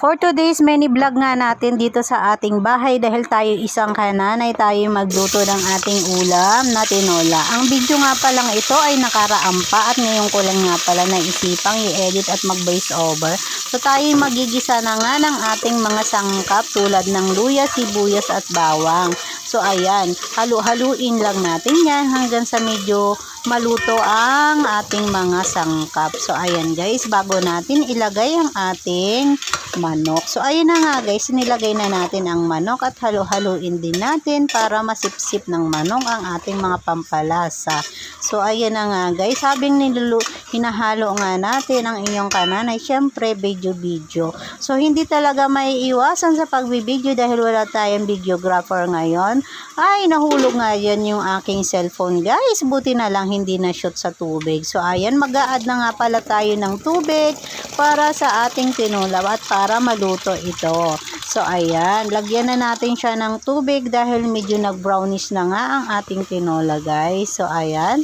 For today's mini vlog nga natin dito sa ating bahay dahil tayo isang kananay tayo magluto ng ating ulam na tinola. Ang video nga palang ito ay nakaraang pa at ngayon ko lang nga pala naisipang i-edit at mag voice over. So tayo magigisa na nga ng ating mga sangkap tulad ng luya, sibuyas at bawang. So ayan, halu-haluin lang natin yan hanggang sa medyo maluto ang ating mga sangkap. So ayan guys, bago natin ilagay ang ating manok. So ayun na nga guys, nilagay na natin ang manok at halu-haluin din natin para masipsip ng manok ang ating mga pampalasa. So ayan na nga guys, habang nilulu hinahalo nga natin ang inyong kanan ay syempre video-video. So hindi talaga may iwasan sa pagbibideo dahil wala tayong videographer ngayon. Ay nahulog nga yan yung aking cellphone guys. Buti na lang hindi na shoot sa tubig. So ayan, mag-a-add na nga pala tayo ng tubig para sa ating tinulaw at para maluto ito. So ayan, lagyan na natin siya ng tubig dahil medyo nag-brownish na nga ang ating tinola guys. So ayan.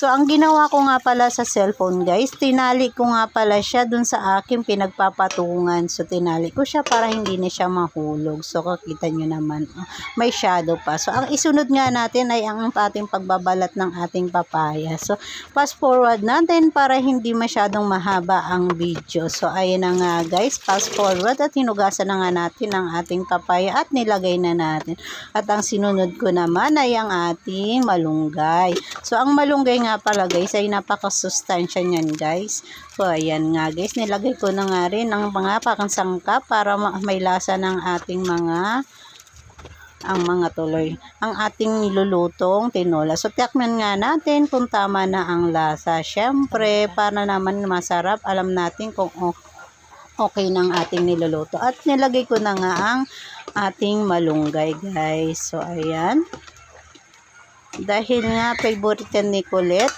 So ang ginawa ko nga pala sa cellphone guys, tinali ko nga pala siya dun sa aking pinagpapatungan. So tinali ko siya para hindi na siya mahulog. So kakita nyo naman, oh, may shadow pa. So ang isunod nga natin ay ang ating pagbabalat ng ating papaya. So fast forward natin para hindi masyadong mahaba ang video. So ayan na nga guys, fast forward at hinugasan na nga natin ang ating papaya at nilagay na natin. At ang sinunod ko naman ay ang ating malunggay. So ang malunggay nga pala guys ay napakasustansya niyan guys. So ayan nga guys, nilagay ko na nga rin ang mga pakansangkap para ma- may lasa ng ating mga ang mga tuloy, ang ating nilulutong tinola. So, tikman nga natin kung tama na ang lasa. Siyempre, para naman masarap, alam natin kung okay ng ating niluluto. At nilagay ko na nga ang ating malunggay, guys. So, ayan. Dahil nga, favorite yan ni Colette.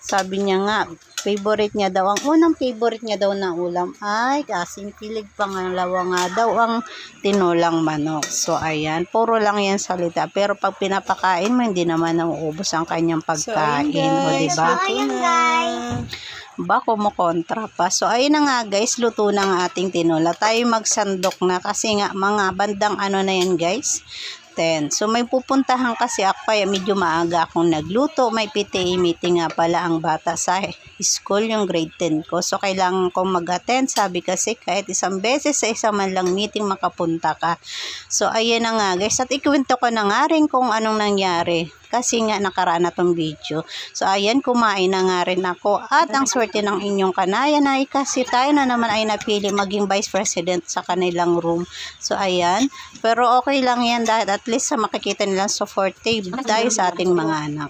Sabi niya nga, favorite niya daw, ang unang favorite niya daw na ulam ay kasing pilig pangalawa nga daw ang tinolang manok. So, ayan, puro lang yan salita. Pero pag pinapakain mo, hindi naman nauubos ang kanyang pagkain. o, diba? Ayan guys. Ba, kumukontra pa. So, ayun na nga guys, luto na ang ating tinola. Tayo magsandok na kasi nga mga bandang ano na yan guys. 10. So, may pupuntahan kasi ako kaya medyo maaga akong nagluto. May PTA meeting nga pala ang bata sa school, yung grade 10 ko. So, kailangan kong mag-attend. Sabi kasi kahit isang beses sa isang man lang meeting makapunta ka. So, ayan na nga guys. At ikwento ko na nga rin kung anong nangyari. Kasi nga nakaraan na tong video. So, ayan, kumain na nga rin ako. At ang swerte ng inyong kanayan ay kasi tayo na naman ay napili maging vice president sa kanilang room. So, ayan. Pero okay lang yan dahil at least sa makikita nilang supportive tayo sa ating mga anak.